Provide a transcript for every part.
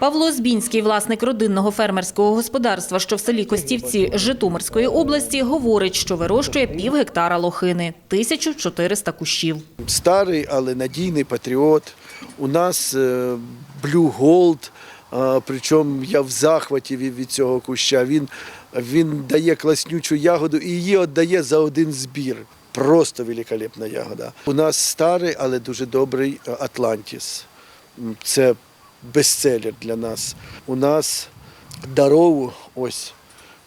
Павло Збінський, власник родинного фермерського господарства, що в селі Костівці Житомирської області, говорить, що вирощує пів гектара лохини, 1400 кущів. старий, але надійний патріот. У нас е, Blue Gold, е, причому я в захваті від, цього куща. Він, він дає класнючу ягоду і її віддає за один збір. Просто великолепна ягода. У нас старий, але дуже добрий е, Атлантіс. Це бестселер для нас. У нас дарову, ось,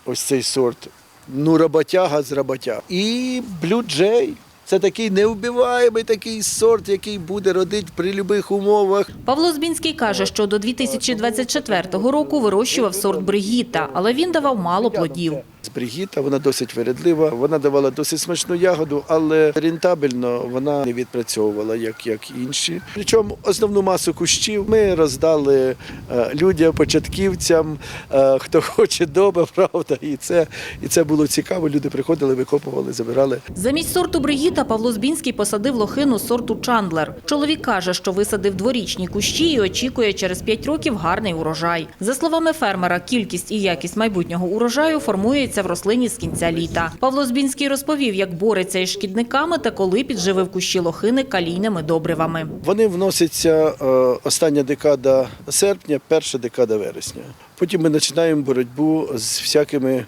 ось цей сорт. Ну, роботяга з роботяг. І Jay. Це такий невбиваємий такий сорт, який буде родити при будь-яких умовах. Павло Збінський каже, що до 2024 року вирощував сорт Бригіта, але він давав мало плодів. Бригіта вона досить вередлива, вона давала досить смачну ягоду, але рентабельно вона не відпрацьовувала, як, як інші. Причому основну масу кущів ми роздали е, людям, початківцям, е, хто хоче дома, правда. І це, і це було цікаво. Люди приходили, викопували, забирали. Замість сорту Бригіта Павло Збінський посадив лохину сорту Чандлер. Чоловік каже, що висадив дворічні кущі і очікує через 5 років гарний урожай. За словами фермера, кількість і якість майбутнього урожаю формується в рослині з кінця літа. Павло Збінський розповів, як бореться із шкідниками та коли підживив кущі лохини калійними добривами. Вони вносяться е, остання декада серпня, перша декада вересня. Потім ми починаємо боротьбу з всякими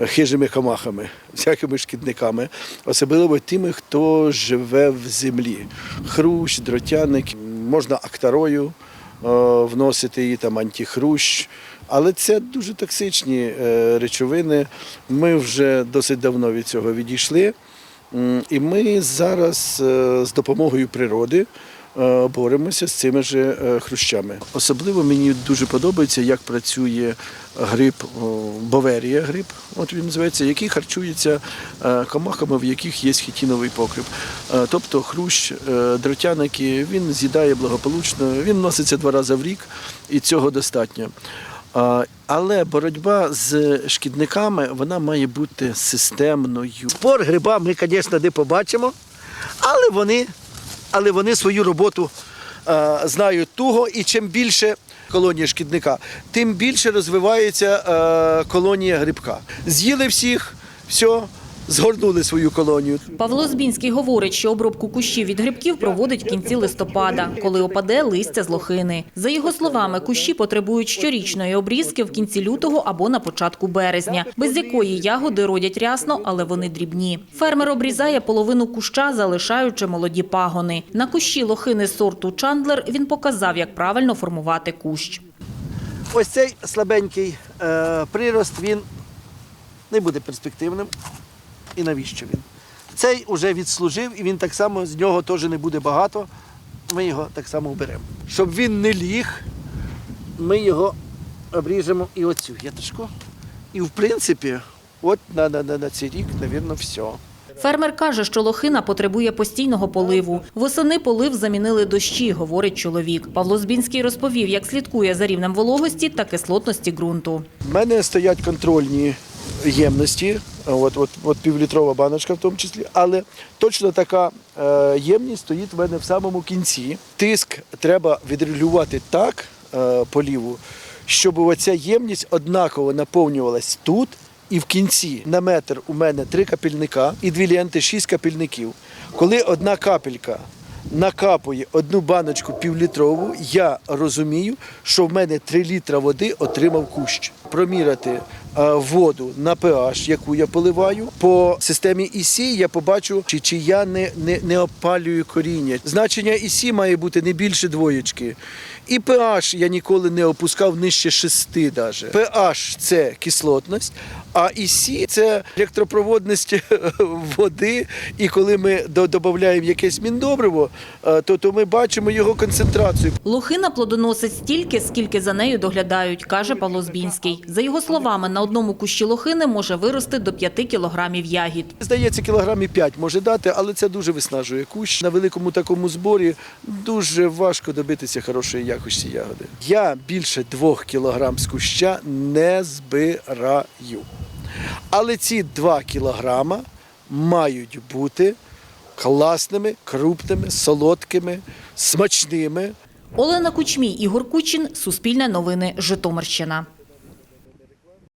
е, хижими комахами, всякими шкідниками, особливо тими, хто живе в землі. Хрущ, дротяник, можна актарою вносити її там антихрущ. Але це дуже токсичні е, речовини. Ми вже досить давно від цього відійшли. І ми зараз е, з допомогою природи е, боремося з цими ж е, хрущами. Особливо мені дуже подобається, як працює гриб о, Боверія гриб, от він називається, який харчується е, комахами, в яких є хітіновий покрив. Е, Тобто хрущ, е, дротяники, він з'їдає благополучно, він носиться два рази в рік, і цього достатньо. Але боротьба з шкідниками вона має бути системною. Спор гриба ми, звісно, не побачимо, але вони, але вони свою роботу е, знають туго, і чим більше колонія шкідника, тим більше розвивається е, колонія грибка. З'їли всіх, все, згорнули свою колонію. Павло Збінський говорить, що обробку кущів від грибків проводить в кінці листопада, коли опаде листя з лохини. За його словами, кущі потребують щорічної обрізки в кінці лютого або на початку березня, без якої ягоди родять рясно, але вони дрібні. Фермер обрізає половину куща, залишаючи молоді пагони. На кущі лохини сорту Чандлер він показав, як правильно формувати кущ. Ось цей слабенький е, прирост він не буде перспективним. І навіщо він? Цей уже відслужив, і він так само з нього теж не буде багато. Ми його так само вберемо. Щоб він не ліг, ми його обріжемо і оцю гіточку. І в принципі, от на, на, на, на цей рік, мабуть, все. Фермер каже, що лохина потребує постійного поливу. Восени полив замінили дощі, говорить чоловік. Павло Збінський розповів, як слідкує за рівнем вологості та кислотності ґрунту. У мене стоять контрольні ємності, от, от, от півлітрова баночка в тому числі, але точно така е, ємність стоїть в мене в самому кінці. Тиск треба відрегулювати так е, поліву, щоб оця ємність однаково наповнювалась тут і в кінці. На метр у мене три капельника і дві ленти, шість капельників. Коли одна капелька накапує одну баночку півлітрову, я розумію, що в мене 3 літра води отримав кущ. Проміряти е, воду на pH, яку я поливаю. По системі ІСІ я побачу, чи, чи я не, не, не опалюю коріння. Значення ІСІ має бути не більше двоєчки. І pH я ніколи не опускав нижче 6 даже. pH – це кислотність, а ІСІ – це електропроводність води. І коли ми додаємо якесь міндобриво, е, то, то ми бачимо його концентрацію. Лохина плодоносить стільки, скільки за нею доглядають, каже Павло Збінський. За його словами, на одному кущі лохини може вирости до 5 кілограмів ягід. Здається, кілограмів 5 може дати, але це дуже виснажує кущ. На великому такому зборі дуже важко добитися хорошої якості ягоди. Я більше 2 кілограм з куща не збираю. Але ці 2 кілограма мають бути класними, крупними, солодкими, смачними. Олена Кучмій, Ігор Кучин, Суспільне новини, Житомирщина.